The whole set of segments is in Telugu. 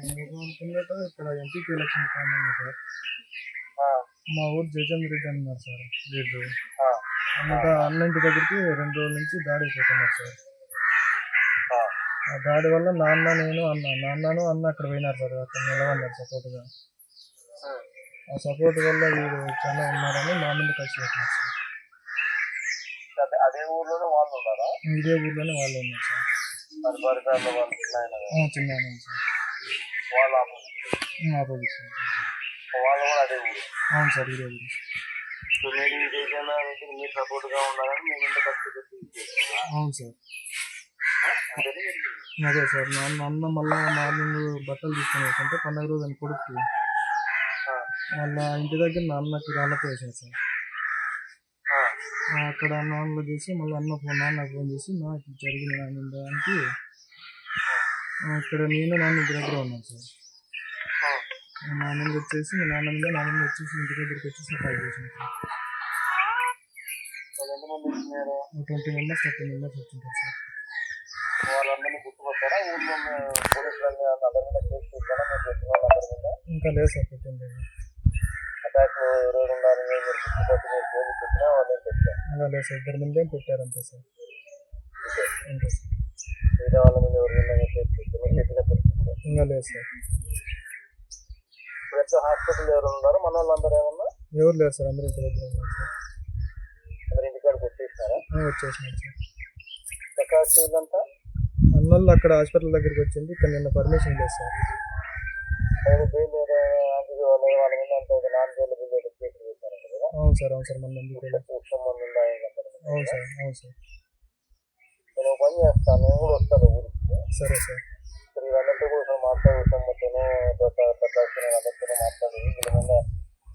ఇక్కడ ఎంపీకి ఎలక్షన్ కారణంగా సార్. మా ఊరు జయచంద్ర రెడ్డి అన్నారు సార్. లీడరు ఆ, అన్నట దగ్గరికి రెండు రోజుల నుంచి దాడి అయిపోతున్నారు సార్. ఆ. దాడి వల్ల నాన్న నేను అన్న నాన్నను అన్న అక్కడ పోయినారు సార్ అక్కడ నిలబడినారు సపోర్ట్గా. ఆ. సపోర్ట్ వల్ల వీరు చాలా ఉన్నారని మా మీద కలిసి పెట్టినారు సార్. అదే ఊర్లోనే వాళ్ళు ఉన్నారా? ఇదే ఊర్లోనే వాళ్ళు ఉన్నారు సార్. చిన్న సార్. వాళ్ళ కూడా అదే ఊరు. అవును సార్ ఇదే ఊరు. సో మీరు మీరు సపోర్ట్గా ఉండాలని మేము ఇంత చేస్తున్నాం. అవును సార్. అదే సార్ నాన్న అన్న మళ్ళా మార్నింగ్ బట్టలు తీసుకొని వెళ్తుంటే పండగ రోజు అని కొడుకు వాళ్ళ ఇంటి దగ్గర నాన్నకి రాళ్ళతో వేసారు సార్. అక్కడ నాన్నలో చేసి మళ్ళీ అన్న ఫోన్ నాన్న ఫోన్ చేసి నాకు దానికి ఆ, ఇక్కడ నేను నాన్న ఇంటి దగ్గర ఉన్నాను సార్. మా నాన్న వచ్చేసి మా నాన్న మీద నాన్న వచ్చేసి ఇంటి దగ్గరికి వచ్చేసి అటాక్ చేసింది sir twenty members thirty members వచ్చింటారు sir. ఇంకా లేదు సార్ పెట్టింది ఇంకా లేదు సార్ ఇద్దరు ముందే పెట్టారు అంతే సార్ అంతే సార్. మిగతా వాళ్ళ మీద ఇంకా లేదు సార్. ఇప్పుడు హాస్పిటల్ ఎవరు ఉన్నారు? మన వాళ్ళందరూ ఏమన్నా? ఎవరు లేరు సార్ అందరూ ఇంటి దగ్గర ఉన్నారు సార్. అందరు ఇంటికాడికి వచ్చేసినారా? ఆ, వచ్చేసినారు సార్. ప్రకాష్ ఇదంతా అన్నోళ్ళు అక్కడ హాస్పిటల్ దగ్గరికి వచ్చింది ఇక్కడ నిన్న పర్మిషన్ లేదు సార్. ఏదో బెయిల్ ఆఫీస్ వాళ్ళ వాళ్ళ మీద అంత ఒక నాలుగు వేల బిల్లు ఏదో కేసులు చేశారంట కదా? అవును సార్ అవును సార్ మన ఎందుకు. అవును సార్ అవును సార్. చేస్తాను నేను కూడా వస్తాను ఊరికి? సరే సార్. ఇప్పుడు వీళ్ళందరితో కోసం మాట్లాడుతాం మొత్తను ప్రకాష్ నేను అందరితో మాట్లాడి వీళ్ళ మీద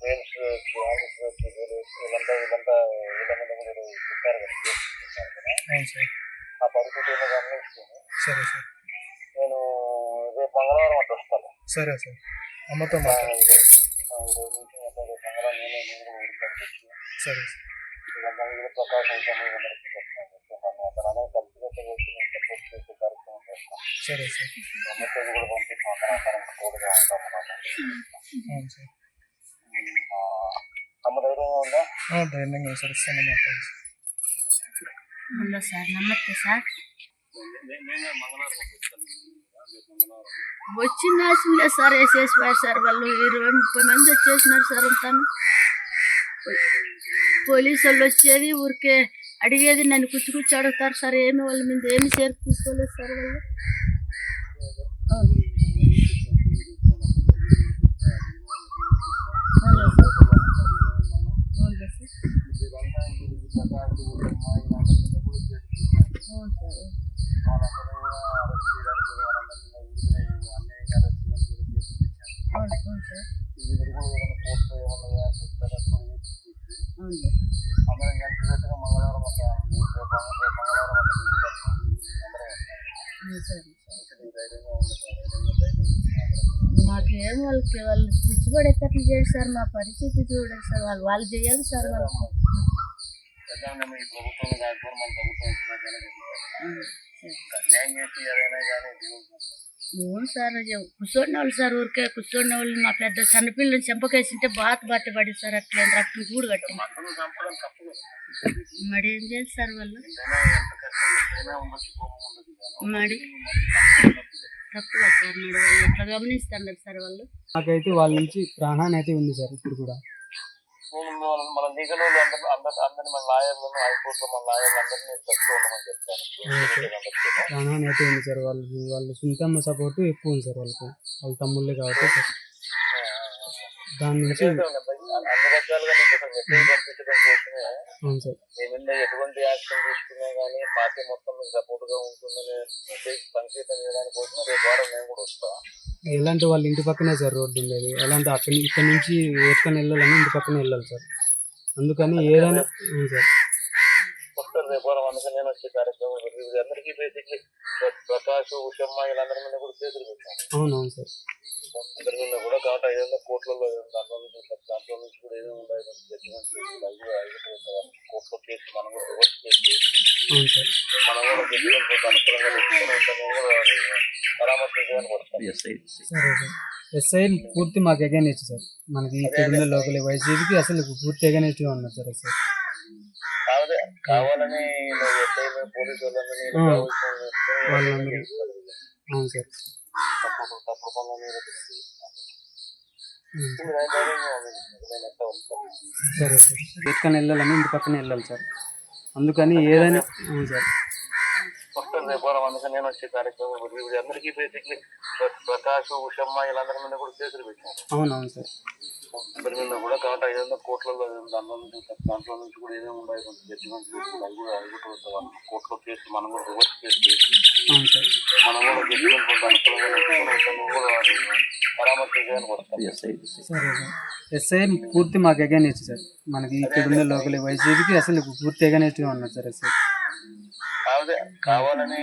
మెయిల్స్ ఆఫీస్ వీళ్ళంతా వీళ్ళంతా వీళ్ళ మీద కూడా చెప్పారు కదా ఆ పరిస్థితి గమనించుకుని సరే సార్. నేను రేపు మంగళవారం అట్లా వస్తాను. సరే సార్. అమ్మతో మాట్లాడు. రేపు మంగళవారం నేనే ఊరికి సరే సార్. ప్రకాశం సమయం అందరికీ చెప్తాను చెప్తాను అందరం కలిసికట్టుగా వచ్చి నేను సపోర్ట్ చేసే కార్యక్రమం చేస్తాం సరే సార్ మెసేజ్ కూడా పంపిస్తాం అందరం అందరం తోడుగా సరే అన్నమాట అవును సార్ ధైర్యంగా సార్ ఇస్తాను మాట్లాడు సార్ హలో సార్ నమస్తే సార్ వచ్చిన లేదు సార్ వేసేసిపోయారు సార్ వాళ్ళు ఇరవై ముప్పై మంది వచ్చేసినారు సార్ అంతాను పోలీసు వాళ్ళు వచ్చేది ఊరికే అడిగేది నన్ను కుచ్చి కుచ్చి అడుగుతారు సార్? ఏమి వాళ్ళ మీద ఏమి చేరు తీసుకోలేదు సార్ వాళ్ళు మంగళవారం వస్తాం రేపు మంగళవారం మాకేం వాళ్ళకి వాళ్ళు పిచ్చిపడేటట్లు చేస్తారు మా పరిస్థితి చూడండి సార్ వాళ్ళు వాళ్ళు చేయాలి సార్ వాళ్ళు ప్రధానంగా ఈ ప్రభుత్వం అవును సార్? అది కూర్చోండి వాళ్ళు సార్ ఊరికే కూర్చోండి వాళ్ళు మా పెద్ద సన్నపిల్లని చెంపకేసింటే బాత బాత పడి సార్ అట్లా రక్తం కూడు కట్టి. మరి ఏం చేయాలి సార్ వాళ్ళు? మరి? తప్పు కదా సార్ మరి వాళ్ళు అట్లా గమనిస్తున్నారు సార్ వాళ్ళు? నాకైతే వాళ్ళ నుంచి ప్రాణాన్ని అయితే ఉంది సార్ ఇప్పుడు కూడా. నేను మన- మన లీగల్ వాళ్ళు అందరూ అందరు అందరిని మన లాయర్లను హైకోర్టు మన లాయర్లు అందరినీ తక్కువ ఉండమని చెప్తాను సార్ వాళ్ళు? వాళ్ళ సొంతమ్మ సపోర్ట్ ఎక్కువ ఉంది సార్ వాళ్ళకి. వాళ్ళ తమ్ముళ్ళే కాబట్టి. పంపించడం కోసమే. అవును సార్. ఎటువంటి యాక్షన్ తీసుకున్నా కానీ పార్టీ మొత్తం మీకు సపోర్ట్గా ఉంటుందని మెసేజ్ సంకేతం చేయడానికి రేపు వారం నేను కూడా వస్తా. ఎలాంటి వాళ్ళ ఇంటి పక్కనే సార్ రోడ్డు ఉండేది? ఎలాంటి అక్కడి ఇక్కడ నుంచి ఎత్తుకొని వెళ్ళాలని ఇంటి పక్కనే వెళ్ళాలి సార్. అందుకని ఏదైనా సార్. వారం అందుకని నేను వచ్చే కార్యక్రమం అందరికీ బేసిక్లీ ప్రకాష్ ఉషమ్మ వీళ్ళందరి మీద కూడా కేసులు పెట్టాను అవును అవును సార్. అందరి మీద కూడా కాబట్టి ఐదు వందల కోట్లలో దాంట్లో నుంచి దాంట్లో నుంచి కూడా ఏదో ఉన్నాయి జడ్జిమెంట్ కోర్టులో కేసు మనం కూడా రివర్స్ కేసు మనం కూడా జడ్జిమెంట్ ఎస్ఐ పూర్తి మాకు ఎగైనెస్ట్ సార్. మనకి ఇక్కడ లోకల్ వైసీపీకి అసలు పూర్తి ఎగైనెస్ట్ ఉన్నారు సార్ సార్ కాదే కావాలని పోలీసు వాళ్ళందరినీ. అవును సార్. తప్పు తప్పు పనులని ఉం. వస్తాం సరే సార్ ఎత్తుకొని వెళ్ళాలని ఇంటి పక్కన వెళ్ళాలి సార్. అందుకని ఏదైనా అవును సార్. వస్తుంది రేపు వారం అందుకని నేను వచ్చే కార్యక్రమం అందరికీ బేసిక్లీ ప్రకాష్ ఉషమ్మ వీళ్ళందరి మీద కూడా కేసులు పెట్టాను అవును అవును సార్. అందరి మీద కూడా కాబట్టి ఐదు వందల కోట్లలో దాంట్లో నుంచి దాంట్లో నుంచి కూడా ఏమేమి ఉన్నాయి జడ్జిమెంట్ అవి కూడా అవి కూడా ఉంటాయి. కోర్టులో కేసు మనం కూడా రివర్స్ కేసు. మనం కూడా జడ్జిమెంట్ ఎస్ఐ పూర్తి మాకు ఎగైనెస్ట్ సార్. మనకి ఇక్కడ ఉన్న లోకల్ వైసీపీకి అసలు పూర్తి ఎగైనెస్ట్ ఉన్నారు సార్ ఎస్ఐ కాదే కావాలని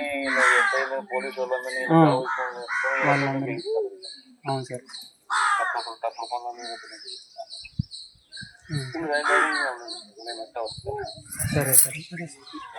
పోలీసు వాళ్ళందరినీ. అవును సరే. సార్ సరే సార్.